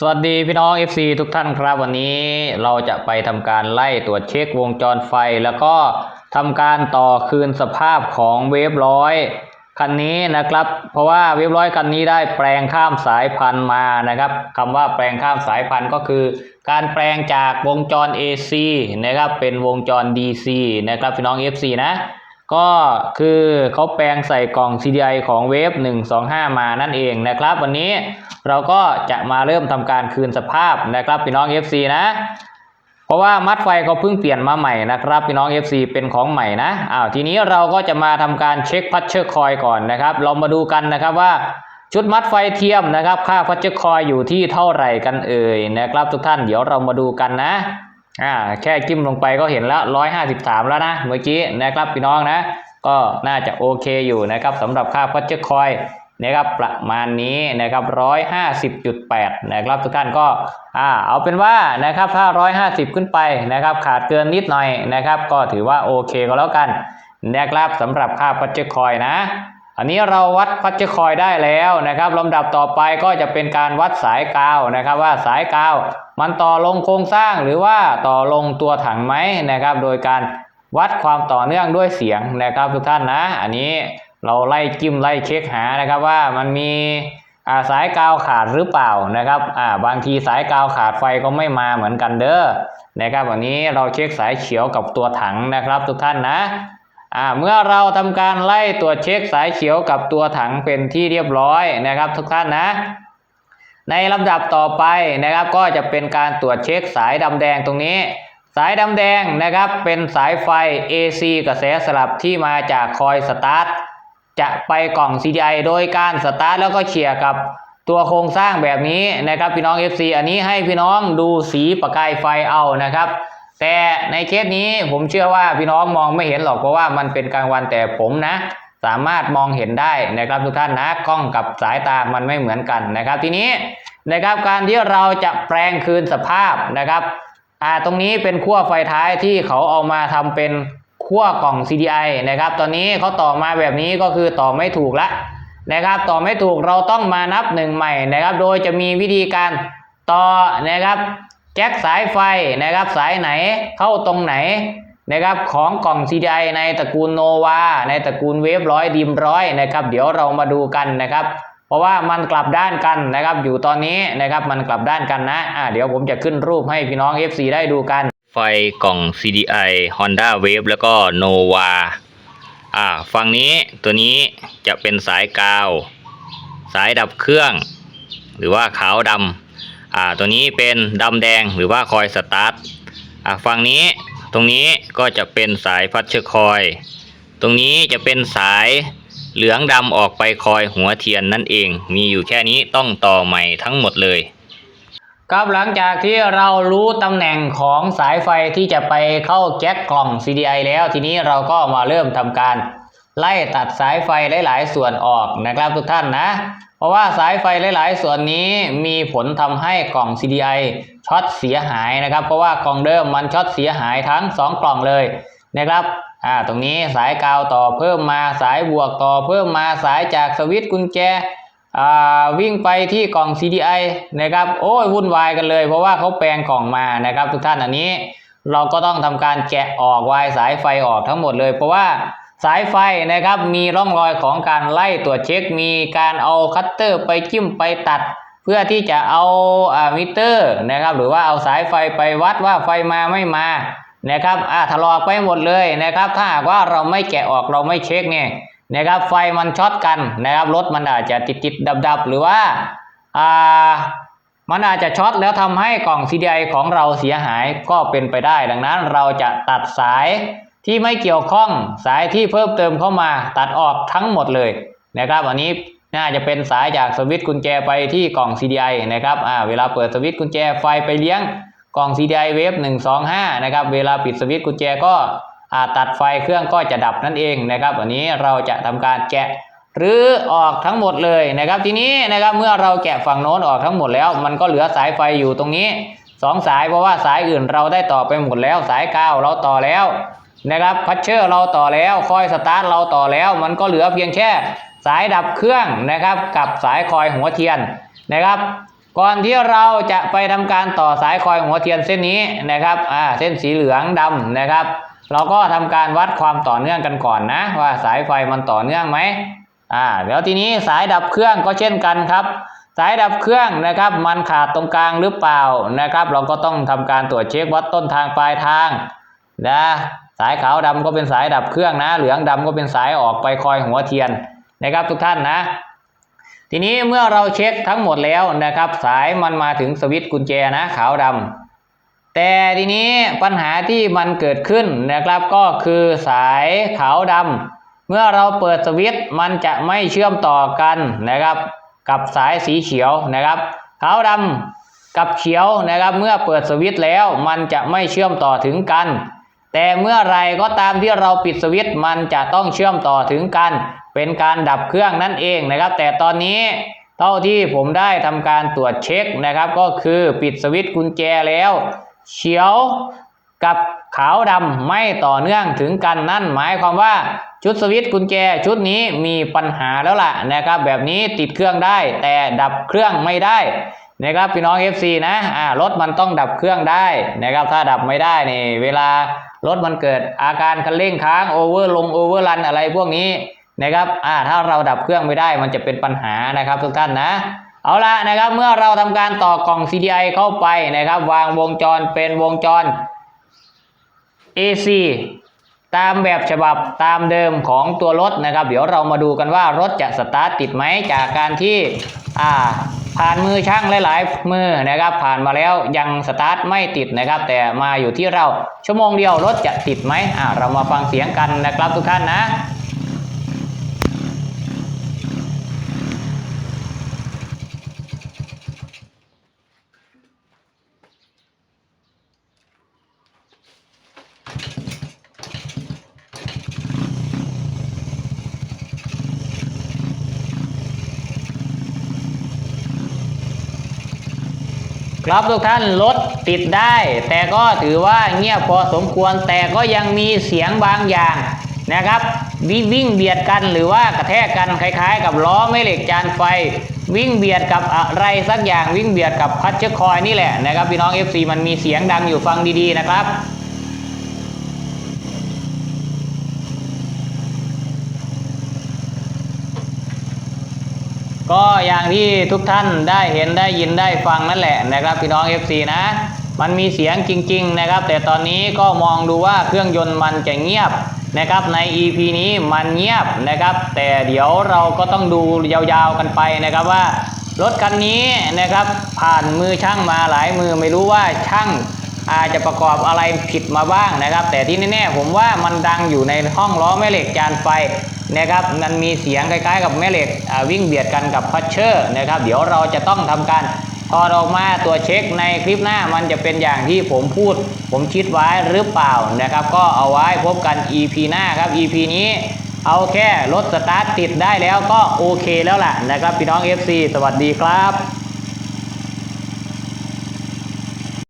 สวัสดีพี่น้อง FC ทุกท่านครับวันนี้เราจะไปทำการไล่ตรวจเช็ควงจรไฟ แล้วก็ทำการต่อคืนสภาพของเวฟร้อยคันนี้นะครับ เพราะว่าเวฟร้อยคันนี้ได้แปลงข้ามสายพันธุ์มานะครับคำว่าแปลงข้ามสายพันธุ์ก็คือ การแปลงจากวงจร AC นะครับเป็นวงจร DC นะครับพี่น้อง FC นะ ก็คือเขาแปลงใส่กล่อง CDI ของเวฟ125 มานั่นเองนะครับ วันนี้เราก็จะมาเริ่มทำการคืนสภาพนะครับพี่น้อง FC นะ เพราะว่ามัดไฟเขาเพิ่งเปลี่ยนมาใหม่นะครับพี่น้อง FC เป็นของใหม่นะอ้าวทีนี้เราก็จะมาทำการเช็คพัชเชอร์คอยก่อนนะครับ เรามาดูกันนะครับว่าชุดมัดไฟเทียมนะครับ ค่าพัชเชอร์คอยอยู่ที่เท่าไหร่กันเอ่ยนะครับ ทุกท่านเดี๋ยวเรามาดูกันนะ อ่าแค่จิ้มลงไปก็เห็นแล้วร้อยห้าสิบสามแล้วนะ เมื่อกี้นะครับพี่น้องนะ ก็น่าจะโอเคอยู่นะครับสำหรับค่าพัชเชอร์คอยนะครับประมาณนี้นะครับร้อยห้าสิบจุดแปดนะครับทุกท่านก็อ่าเอาเป็นว่านะครับถ้าร้อยห้าสิบขึ้นไปนะครับขาดเกินนิดหน่อยนะครับ ก็ถือว่าโอเคก็แล้วกันนะครับสำหรับค่าพัชเชอร์คอยนะ อันนี้เราวัดพัชคอยได้แล้วนะครับลำดับต่อไปก็จะเป็นการวัดสายกาวนะครับ ว่าสายกาวมันต่อลงโครงสร้างหรือว่าต่อลงตัวถังไหมนะครับ โดยการวัดความต่อเนื่องด้วยเสียงนะครับ ทุกท่านนะ อันนี้เราไล่จิ้มไล่เช็คหานะครับว่ามันมีาสายกาวขาดหรือเปล่านะครับาบางทีสายกาวขาดไฟก็ไม่มาเหมือนกันเด้อนะครับวันนี้เราเช็คสายเขียวกับตัวถังนะครับ ทุกท่านนะ เมื่อเราทำการไล่ตรวจเช็คสายเขียวกับตัวถังเป็นที่เรียบร้อยนะครับทุกท่านนะ ในลำดับต่อไปนะครับก็จะเป็นการตรวจเช็คสายดำแดงตรงนี้ สายดำแดงนะครับเป็นสายไฟ AC กระแสสลับที่มาจากคอยสตาร์ทจะไปกล่อง CDI โดยการสตาร์ทแล้วก็เขี่ยกับตัวโครงสร้างแบบนี้นะครับพี่น้อง FC อันนี้ให้พี่น้องดูสีประกายไฟเอานะครับ แต่ในเคสนี้ผมเชื่อว่าพี่น้องมองไม่เห็นหรอกเพราะว่ามันเป็นกลางวันแต่ผมนะ สามารถมองเห็นได้นะครับทุกท่านนะกล้องกับสายตามันไม่เหมือนกันนะครับ ทีนี้นะครับการที่เราจะแปลงคืนสภาพนะครับอ่าตรงนี้เป็นขั้วไฟท้ายที่เขาเอามาทำเป็นขั้วกล่อง CDI นะครับ ตอนนี้เขาต่อมาแบบนี้ก็คือต่อไม่ถูกละนะครับ ต่อไม่ถูกเราต้องมานับหนึ่งใหม่นะครับ โดยจะมีวิธีการต่อนะครับ แจ็คสายไฟนะครับสายไหนเข้าตรงไหนนะครับของกล่อง CDI ในตระกูลโนวาในตระกูลเวฟร้อยดิมร้อยนะครับเดี๋ยวเรามาดูกันนะครับ เพราะว่ามันกลับด้านกันนะครับ อยู่ตอนนี้นะครับมันกลับด้านกันนะอ่าเดี๋ยวผมจะขึ้นรูปให้พี่น้อง FC ได้ดูกัน ไฟกล่อง CDI Honda Wave แล้วก็ Nova อ่าฝั่งนี้ตัวนี้จะเป็นสายกาว สายดับเครื่อง หรือว่าขาวดำ อ่าตัวนี้เป็นดำแดงหรือว่าคอยสตาร์ทอ่าฝั่งนี้ตรงนี้ก็จะเป็นสายพัชเชอร์คอย ตรงนี้จะเป็นสายเหลืองดำออกไปคอยหัวเทียนนั่นเอง มีอยู่แค่นี้ต้องต่อใหม่ทั้งหมดเลยครับหลังจากที่เรารู้ตำแหน่งของสายไฟที่จะไปเข้าแจ็คกล่อง CDI แล้ว ทีนี้เราก็มาเริ่มทำการ ไล่ตัดสายไฟหลายๆส่วนออกนะครับทุกท่านนะ เพราะว่าสายไฟหลายๆ ส่วนนี้มีผลทำให้กล่อง CDI ช็อตเสียหายนะครับ เพราะว่ากล่องเดิมมันช็อตเสียหายทั้ง 2 กล่องเลยนะครับอ่าตรงนี้สายกาวต่อเพิ่มมาสายบวกต่อเพิ่มมาสายจากสวิตช์กุญแจอ่าวิ่งไปที่กล่อง CDI นะครับโอ้ยวุ่นวายกันเลย เพราะว่าเขาแปลงกล่องมานะครับ ทุกท่านอันนี้ เราก็ต้องทำการแกะออกวายสายไฟออกทั้งหมดเลย เพราะว่า สายไฟนะครับมีร่องรอยของการไล่ตรวจเช็ค มีการเอาคัตเตอร์ไปจิ้มไปตัด เพื่อที่จะเอาอ่ามิเตอร์นะครับหรือว่าเอาสายไฟไปวัดว่าไฟมาไม่มานะครับอ่าถลอกไปหมดเลยนะครับ ถ้าหากว่าเราไม่แกะออกเราไม่เช็คเนี่ยนะครับไฟมันช็อตกันนะครับรถมันอาจจะติดติดดับดับหรือว่าอ่ามันอาจจะช็อตแล้วทำให้กล่อง CDI ของเราเสียหายก็เป็นไปได้ ดังนั้นเราจะตัดสาย ที่ไม่เกี่ยวข้องสายที่เพิ่มเติมเข้ามาตัดออกทั้งหมดเลยนะครับอันนี้น่าจะเป็นสายจากสวิตช์กุญแจไปที่กล่อง CDI นะครับอ่าเวลาเปิดสวิตช์กุญแจไฟไปเลี้ยงกล่อง CDI เวฟ125 นะครับเวลาปิดสวิตช์กุญแจก็อ่าตัดไฟเครื่องก็จะดับนั่นเองนะครับอันนี้เราจะทำการแกะหรือออกทั้งหมดเลยนะครับทีนี้นะครับเมื่อเราแกะฝั่งโน้นออกทั้งหมดแล้ว มันก็เหลือสายไฟอยู่ตรงนี้สองสายเพราะว่าสายอื่นเราได้ต่อไปหมดแล้วสายกาวเราต่อแล้ว นะครับพัชเชอร์เราต่อแล้วคอยสตาร์ทเราต่อแล้ว มันก็เหลือเพียงแค่สายดับเครื่องนะครับ กับสายคอยหัวเทียนนะครับ ก่อนที่เราจะไปทำการต่อสายคอยหัวเทียนเส้นนี้นะครับอ่าเส้นสีเหลืองดำนะครับ เราก็ทำการวัดความต่อเนื่องกันก่อนนะ ว่าสายไฟมันต่อเนื่องไหมอ่าเดี๋ยวทีนี้สายดับเครื่องก็เช่นกันครับ สายดับเครื่องนะครับ มันขาดตรงกลางหรือเปล่านะครับ เราก็ต้องทำการตรวจเช็ควัดต้นทางปลายทาง นะสายขาวดำก็เป็นสายดับเครื่องนะ เหลืองดำก็เป็นสายออกไปคอยหัวเทียนนะครับทุกท่านนะ ทีนี้เมื่อเราเช็คทั้งหมดแล้วนะครับ สายมันมาถึงสวิตช์กุญแจนะขาวดำแต่ทีนี้ปัญหาที่มันเกิดขึ้นนะครับก็คือสายขาวดำเมื่อเราเปิดสวิตช์มันจะไม่เชื่อมต่อกันนะครับ กับสายสีเขียวนะครับขาวดำกับเขียวนะครับ เมื่อเปิดสวิตช์แล้วมันจะไม่เชื่อมต่อถึงกัน แต่เมื่อไรก็ตามที่เราปิดสวิตช์มันจะต้องเชื่อมต่อถึงกัน เป็นการดับเครื่องนั่นเองนะครับ แต่ตอนนี้เท่าที่ผมได้ทำการตรวจเช็คนะครับ ก็คือปิดสวิตช์กุญแจแล้ว เขียวกับขาวดำไม่ต่อเนื่องถึงกันนั่นหมายความว่าชุดสวิตช์กุญแจชุดนี้มีปัญหาแล้วล่ะนะครับ แบบนี้ติดเครื่องได้ แต่ดับเครื่องไม่ได้นะครับพี่น้อง FC นะอ่ารถมันต้องดับเครื่องได้นะครับ ถ้าดับไม่ได้นี่เวลา รถมันเกิดอาการคันเร่งค้างโอเวอร์ลงโอเวอร์รันอะไรพวกนี้นะครับอ่าถ้าเราดับเครื่องไม่ได้มันจะเป็นปัญหานะครับทุกท่านนะ เอาละนะครับเมื่อเราทำการต่อกล่อง CDI เข้าไปนะครับ วางวงจรเป็นวงจร AC ตามแบบฉบับตามเดิมของตัวรถนะครับ เดี๋ยวเรามาดูกันว่ารถจะสตาร์ทติดไหมจากการที่อ่า ผ่านมือช่างหลายๆ มือนะครับ ผ่านมาแล้วยังสตาร์ทไม่ติดนะครับ แต่มาอยู่ที่เราชั่วโมงเดียวรถจะติดไหมอ่าเรามาฟังเสียงกันนะครับทุกท่านนะ ครับทุกท่านรถติดได้ แต่ก็ถือว่าเงียบพอสมควรแต่ก็ยังมีเสียงบางอย่างนะครับวิวิ่งเบียดกันหรือว่ากระแทกกันคล้าย ๆ กับล้อแม่เหล็กจานไฟ วิ่งเบียดกับอะไรสักอย่างวิ่งเบียดกับพัชเชอร์คอยนี่แหละนะครับพี่น้อง FC มันมีเสียงดังอยู่ฟังดีๆนะครับ ก็อย่างที่ทุกท่านได้เห็นได้ยินได้ฟังนั่นแหละนะครับพี่น้อง FC นะ มันมีเสียงจริง ๆ นะครับ แต่ตอนนี้ก็มองดูว่าเครื่องยนต์มันจะเงียบนะครับใน EP นี้มันเงียบนะครับ แต่เดี๋ยวเราก็ต้องดูยาวๆกันไปนะครับว่ารถคันนี้นะครับผ่านมือช่างมาหลายมือไม่รู้ว่าช่างอาจจะประกอบอะไรผิดมาบ้างนะครับ แต่ที่แน่ๆผมว่ามันดังอยู่ในห้องล้อแม่เหล็กจานไฟ นะครับมันมีเสียงคล้ายๆ กับแม่เหล็กวิ่งเบียดกันกับพัชเชอร์นะครับเดี๋ยวเราจะต้องทำการถอดออกมาตัวเช็คในคลิปหน้ามันจะเป็นอย่างที่ผมพูด ผมคิดไว้หรือเปล่านะครับ ก็เอาไว้พบกัน EP หน้าครับ EP นี้เอาแค่รถสตาร์ทติดได้แล้วก็โอเคแล้วล่ะนะครับพี่น้อง FC สวัสดีครับ